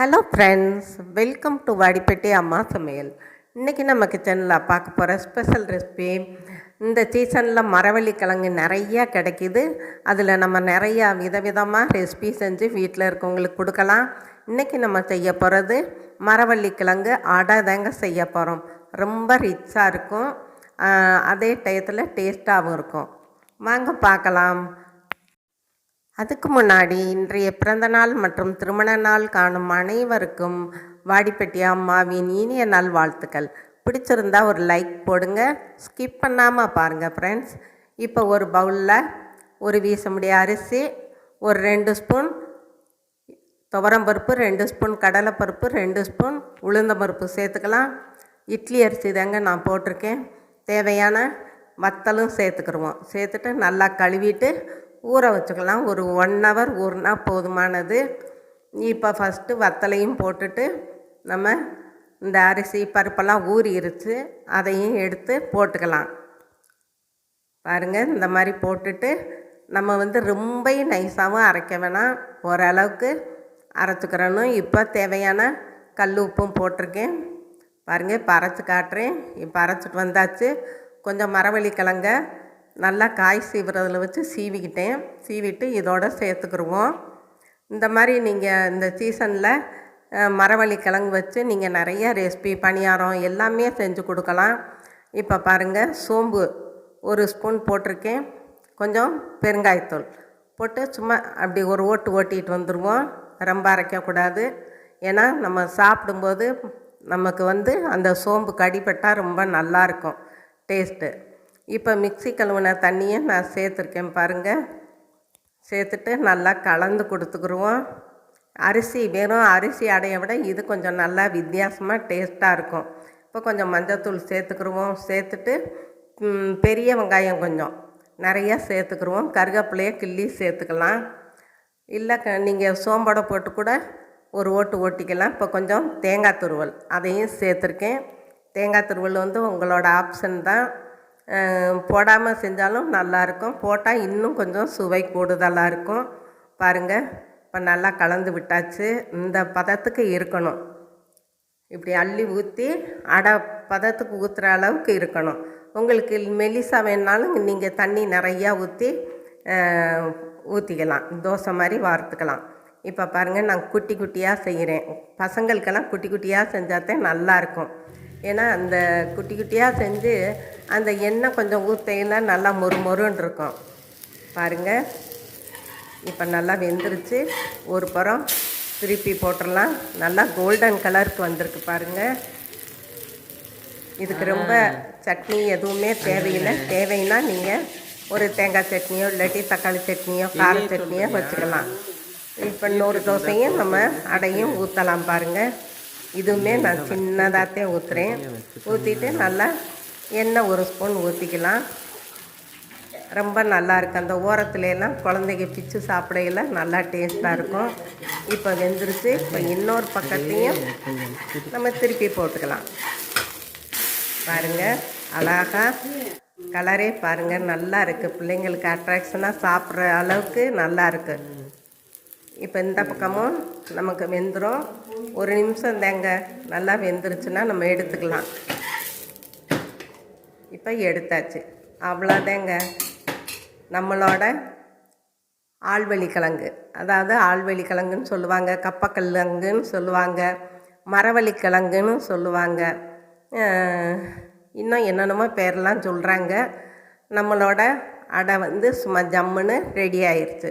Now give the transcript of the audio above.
Hello friends welcome to Vadipatti அம்மா சமையல் இன்றைக்கி நம்ம கிச்சனில் பார்க்க போகிற ஸ்பெஷல் ரெசிபி இந்த சீசனில் மரவள்ளி கிழங்கு நிறையா கிடைக்கிது. அதில் நம்ம நிறையா விதவிதமாக ரெசிபி செஞ்சு வீட்டில் இருக்கவங்களுக்கு கொடுக்கலாம். இன்றைக்கி நம்ம செய்ய போகிறது மரவள்ளி கிழங்கு அடை தாங்க செய்ய போகிறோம் ரொம்ப ரிச்சாக இருக்கும். அதே டயத்தில் டேஸ்ட்டாகவும் இருக்கும். வாங்க பார்க்கலாம். அதுக்கு முன்னாடி இன்றைய பிறந்தநாள் மற்றும் திருமண நாள் காணும் அனைவருக்கும் வாடிப்பட்டி அம்மாவின் இனிய நாள் வாழ்த்துக்கள். பிடிச்சிருந்தா ஒரு லைக் போடுங்க. ஸ்கிப் பண்ணாமல் பாருங்கள் ஃப்ரெண்ட்ஸ் இப்போ ஒரு பவுலில் ஒரு வீசமுடிய அரிசி ஒரு ரெண்டு ஸ்பூன் துவரம்பருப்பு ரெண்டு ஸ்பூன் கடலைப்பருப்பு ரெண்டு ஸ்பூன் உளுந்தம்பருப்பு சேர்த்துக்கலாம். இட்லி அரிசி தாங்க நான் போட்டிருக்கேன். தேவையான வத்தலும் சேர்த்துக்கிடுவோம் சேர்த்துட்டு நல்லா கழுவிட்டு ஊற வச்சுக்கலாம். ஒரு ஒன் ஹவர் ஊறினா போதுமானது. இப்போ ஃபஸ்ட்டு வத்தலையும் போட்டுட்டு நம்ம இந்த அரிசி பருப்பெல்லாம் ஊறிருச்சு. அதையும் எடுத்து போட்டுக்கலாம். பாருங்கள் இந்த மாதிரி போட்டுட்டு நம்ம வந்து ரொம்ப நைஸாகவும் அரைக்க வேணாம். ஓரளவுக்கு அரைச்சிக்கிறணும் இப்போ தேவையான கல் உப்பும் போட்டிருக்கேன். பாருங்கள் இப்போ அரைச்சி காட்டுறேன். இப்போ அரைச்சிட்டு வந்தாச்சு. கொஞ்சம் மரவள்ளி கிழங்க நல்லா காய் சீவுறதில் வச்சு சீவிக்கிட்டேன். சீவிட்டு இதோட சேர்த்துக்கிடுவோம் இந்த மாதிரி நீங்கள் இந்த சீசனில் மரவள்ளி கிழங்கு வச்சு நீங்கள் நிறைய ரெசிபி பணியாரம் எல்லாமே செஞ்சு கொடுக்கலாம். இப்போ பாருங்கள் சோம்பு ஒரு ஸ்பூன் போட்டிருக்கேன். கொஞ்சம் பெருங்காயத்தூள் போட்டு சும்மா அப்படி ஒரு ஓட்டு ஓட்டிகிட்டு வந்துடுவோம் ரொம்ப அரைக்கக்கூடாது ஏன்னா நம்ம சாப்பிடும்போது நமக்கு வந்து அந்த சோம்பு கடிப்பட்டால் ரொம்ப நல்லாயிருக்கும் டேஸ்ட்டு. இப்போ மிக்ஸி கழுவுன தண்ணியை நான் சேர்த்துருக்கேன் பாருங்கள் சேர்த்துட்டு நல்லா கலந்து கொடுத்துக்குருவோம். அரிசி வெறும் அரிசி அடையை விட இது கொஞ்சம் நல்லா வித்தியாசமாக டேஸ்ட்டாக இருக்கும். இப்போ கொஞ்சம் மஞ்சத்தூள் சேர்த்துக்குருவோம். சேர்த்துட்டு பெரிய வெங்காயம் கொஞ்சம் நிறையா சேர்த்துக்குருவோம். கருவேப்பிலையை கிள்ளி சேர்த்துக்கலாம். இல்லை க நீங்கள் சோம்போட போட்டு கூட ஒரு ஓட்டு ஓட்டிக்கலாம். இப்போ கொஞ்சம் தேங்காய் துருவல் அதையும் சேர்த்துருக்கேன். தேங்காய் துருவல் வந்து உங்களோட ஆப்ஷன் தான். போடாமல் செஞ்சாலும் நல்லாயிருக்கும். போட்டால் இன்னும் கொஞ்சம் சுவை கூடுதலாக இருக்கும். பாருங்கள் இப்போ நல்லா கலந்து விட்டாச்சு. இந்த பதத்துக்கு இருக்கணும். இப்படி அள்ளி ஊற்றி அடை பதத்துக்கு ஊற்றுற அளவுக்கு இருக்கணும். உங்களுக்கு மெலிசா வேணாலும் நீங்கள் தண்ணி நிறையா ஊற்றி ஊற்றிக்கலாம் தோசை மாதிரி வார்த்துக்கலாம் இப்போ பாருங்கள் நான் குட்டி குட்டியாக செய்கிறேன் பசங்களுக்கெல்லாம் குட்டி குட்டியாக செஞ்சாதான் நல்லாயிருக்கும். ஏன்னா அந்த குட்டி குட்டியாக செஞ்சு அந்த எண்ணெய் கொஞ்சம் ஊற்றையில் நல்லா மொறு மொறுன்னு இருக்கும். பாருங்கள் இப்போ நல்லா வெந்துருச்சு. ஒரு புறம் திருப்பி போட்டுடலாம். நல்லா கோல்டன் கலருக்கு வந்திருக்கு பாருங்கள் இதுக்கு ரொம்ப சட்னி எதுவுமே தேவையில்லை. தேவைன்னா நீங்கள் ஒரு தேங்காய் சட்னியோ இல்லாட்டி தக்காளி சட்னியோ கார சட்னியோ வச்சுக்கலாம். இப்போ இன்னொரு தோசையும் நம்ம அடையும் ஊற்றலாம் பாருங்கள் இதுவுமே நான் சின்னதாகத்தே ஊற்றுறேன் ஊற்றிட்டு நல்லா எண்ணெய் ஒரு ஸ்பூன் ஊற்றிக்கலாம் ரொம்ப நல்லாயிருக்கு அந்த ஓரத்துலலாம் எல்லாம் குழந்தைங்க பிச்சு சாப்பிடையில நல்லா டேஸ்ட்டாக இருக்கும். இப்போ வெந்துருச்சு. இப்போ இன்னொரு பக்கத்தையும் நம்ம திருப்பி போட்டுக்கலாம். பாருங்கள் அழகா கலரே பாருங்கள் நல்லா இருக்குது பிள்ளைங்களுக்கு அட்ராக்ஷனாக சாப்பிட்ற அளவுக்கு நல்லாருக்கு இப்போ இந்த பக்கமும் நமக்கு வெந்துடும் ஒரு நிமிஷம் தேங்க நல்லா வெந்துருச்சுன்னா நம்ம எடுத்துக்கலாம். இப்போ எடுத்தாச்சு. அவ்வளோதாங்க. நம்மளோட ஆழ்வெளி கிழங்கு அதாவது ஆழ்வெளி கிழங்குன்னு சொல்லுவாங்க கப்பக்கிழங்குன்னு சொல்லுவாங்க மரவள்ளி கிழங்குன்னு சொல்லுவாங்க இன்னும் என்னென்னமோ பேரெலாம் சொல்கிறாங்க நம்மளோட அடை வந்து சும்மா ஜம்முன்னு ரெடி ஆயிடுச்சு